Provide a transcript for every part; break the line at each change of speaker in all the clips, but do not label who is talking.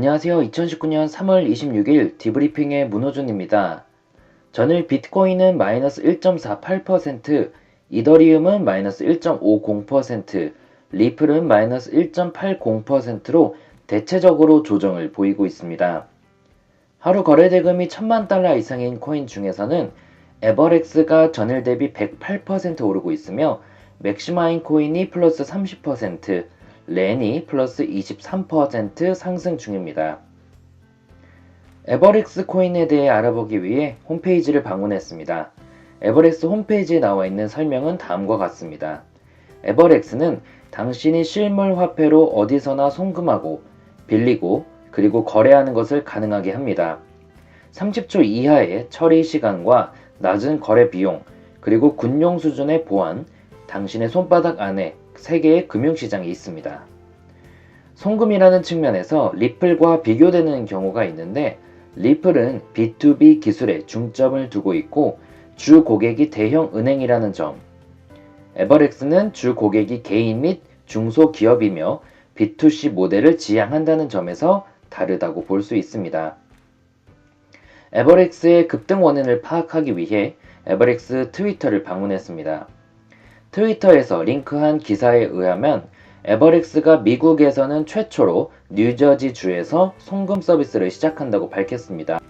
안녕하세요. 2019년 3월 26일 디브리핑의 문호준입니다. 전일 비트코인은 마이너스 1.48%, 이더리움은 마이너스 1.50%, 리플은 마이너스 1.80%로 대체적으로 조정을 보이고 있습니다. 하루 거래 대금이 1000만 달러 이상인 코인 중에서는 에버렉스가 전일 대비 108% 오르고 있으며 맥시마인 코인이 플러스 30%, 렌이 플러스 23% 상승 중입니다. 에버렉스 코인에 대해 알아보기 위해 홈페이지를 방문했습니다. 에버렉스 홈페이지에 나와 있는 설명은 다음과 같습니다. 에버렉스는 당신이 실물 화폐로 어디서나 송금하고 빌리고 그리고 거래하는 것을 가능하게 합니다. 30초 이하의 처리 시간과 낮은 거래 비용, 그리고 군용 수준의 보안, 당신의 손바닥 안에 세계의 금융시장이 있습니다. 송금이라는 측면에서 리플과 비교되는 경우가 있는데 리플은 B2B 기술에 중점을 두고 있고 주 고객이 대형 은행이라는 점. 에버렉스는 주 고객이 개인 및 중소기업이며 B2C 모델을 지향한다는 점에서 다르다고 볼 수 있습니다. 에버렉스의 급등 원인을 파악하기 위해 에버렉스 트위터를 방문했습니다. 트위터에서 링크한 기사에 의하면 에버렉스가 미국에서는 최초로 뉴저지 주에서 송금 서비스를 시작한다고 밝혔습니다.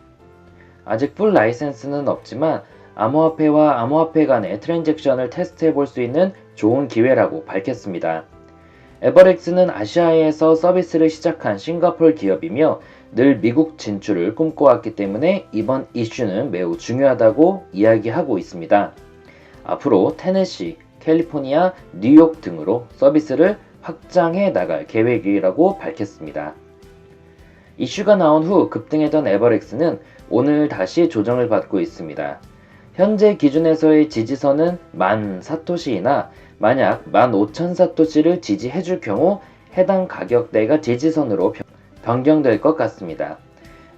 아직 풀 라이센스는 없지만 암호화폐와 암호화폐 간의 트랜잭션을 테스트해 볼 수 있는 좋은 기회라고 밝혔습니다. 에버렉스는 아시아에서 서비스를 시작한 싱가폴 기업이며 늘 미국 진출을 꿈꿔왔기 때문에 이번 이슈는 매우 중요하다고 이야기하고 있습니다. 앞으로 테네시, 캘리포니아, 뉴욕 등으로 서비스를 확장해 나갈 계획이라고 밝혔습니다. 이슈가 나온 후 급등했던 에버렉스는 오늘 다시 조정을 받고 있습니다. 현재 기준에서의 지지선은 만 사토시이나 만약 만 오천 사토시를 지지해줄 경우 해당 가격대가 지지선으로 변경될 것 같습니다.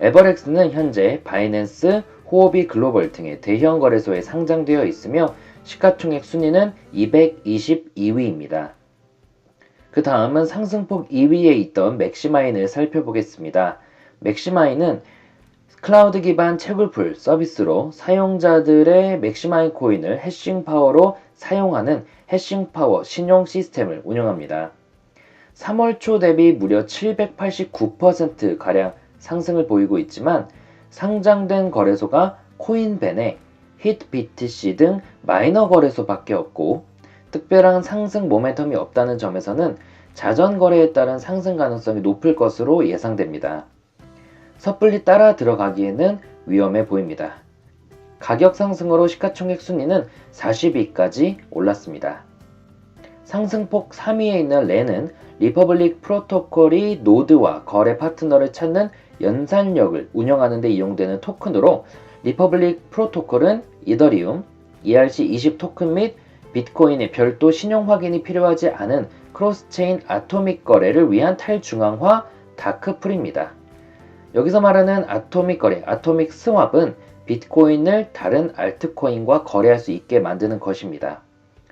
에버렉스는 현재 바이낸스, 호오비 글로벌 등의 대형 거래소에 상장되어 있으며 시가총액 순위는 222위입니다. 그 다음은 상승폭 2위에 있던 맥시마인을 살펴보겠습니다. 맥시마인은 클라우드 기반 채굴풀 서비스로 사용자들의 맥시마인 코인을 해싱 파워로 사용하는 해싱 파워 신용 시스템을 운영합니다. 3월 초 대비 무려 789%가량 상승을 보이고 있지만 상장된 거래소가 코인벤에 hitBTC 등 마이너 거래소밖에 없고 특별한 상승 모멘텀이 없다는 점에서는 자전 거래에 따른 상승 가능성이 높을 것으로 예상됩니다. 섣불리 따라 들어가기에는 위험해 보입니다. 가격 상승으로 시가총액 순위는 40위까지 올랐습니다. 상승폭 3위에 있는 렌은 리퍼블릭 프로토콜이 노드와 거래 파트너를 찾는 연산력을 운영하는 데 이용되는 토큰으로 리퍼블릭 프로토콜은 이더리움, ERC20 토큰 및 비트코인의 별도 신용 확인이 필요하지 않은 크로스체인 아토믹 거래를 위한 탈중앙화 다크풀입니다. 여기서 말하는 아토믹 거래, 아토믹 스왑은 비트코인을 다른 알트코인과 거래할 수 있게 만드는 것입니다.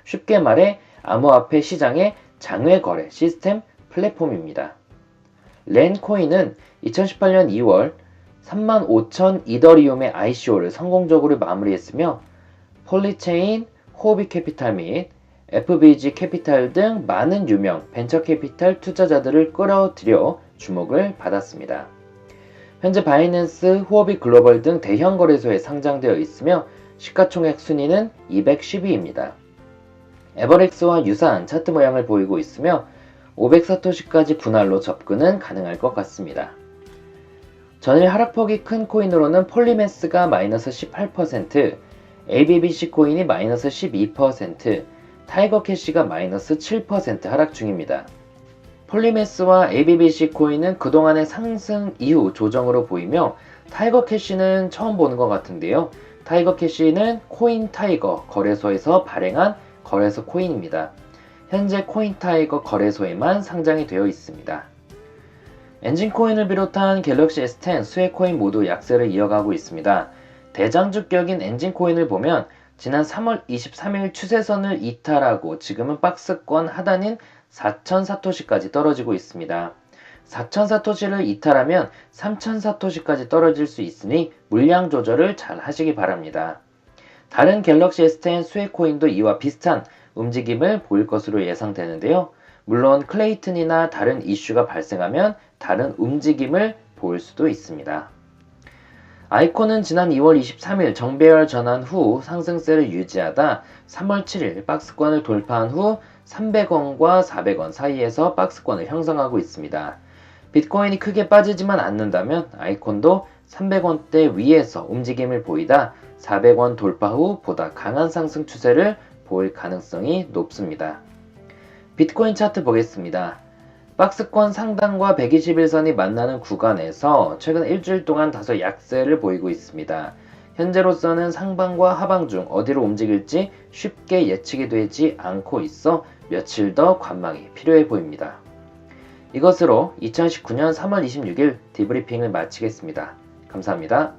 쉽게 말해 암호화폐 시장의 장외 거래 시스템 플랫폼입니다. 렌코인은 2018년 2월 35,000 이더리움의 ICO를 성공적으로 마무리했으며 폴리체인, 호비 캐피탈 및 FBG 캐피탈 등 많은 유명 벤처 캐피탈 투자자들을 끌어들여 주목을 받았습니다. 현재 바이낸스, 후오비 글로벌 등 대형 거래소에 상장되어 있으며 시가총액 순위는 210위입니다. 에버렉스와 유사한 차트 모양을 보이고 있으며 500사토시까지 분할로 접근은 가능할 것 같습니다. 전일 하락폭이 큰 코인으로는 폴리메스가 마이너스 18%, ABBC 코인이 마이너스 12%, 타이거 캐시가 마이너스 7% 하락 중입니다. 폴리메스와 ABBC 코인은 그동안의 상승 이후 조정으로 보이며 타이거 캐시는 처음 보는 것 같은데요. 타이거 캐시는 코인 타이거 거래소에서 발행한 거래소 코인입니다. 현재 코인 타이거 거래소에만 상장이 되어 있습니다. 엔진 코인을 비롯한 갤럭시 S10, 스웨 코인 모두 약세를 이어가고 있습니다. 대장주격인 엔진 코인을 보면 지난 3월 23일 추세선을 이탈하고 지금은 박스권 하단인 4,000 사토시까지 떨어지고 있습니다. 4,000사토시를 이탈하면 3,000사토시까지 떨어질 수 있으니 물량 조절을 잘 하시기 바랍니다. 다른 갤럭시 S10 스웨코인도 이와 비슷한 움직임을 보일 것으로 예상되는데요. 물론 클레이튼이나 다른 이슈가 발생하면 다른 움직임을 보일 수도 있습니다. 아이콘은 지난 2월 23일 정배열 전환 후 상승세를 유지하다 3월 7일 박스권을 돌파한 후 300원과 400원 사이에서 박스권을 형성하고 있습니다. 비트코인이 크게 빠지지만 않는다면 아이콘도 300원대 위에서 움직임을 보이다 400원 돌파 후 보다 강한 상승 추세를 보일 가능성이 높습니다. 비트코인 차트 보겠습니다. 박스권 상단과 121선이 만나는 구간에서 최근 일주일 동안 다소 약세를 보이고 있습니다. 현재로서는 상방과 하방 중 어디로 움직일지 쉽게 예측이 되지 않고 있어 며칠 더 관망이 필요해 보입니다. 이것으로 2019년 3월 26일 디브리핑을 마치겠습니다. 감사합니다.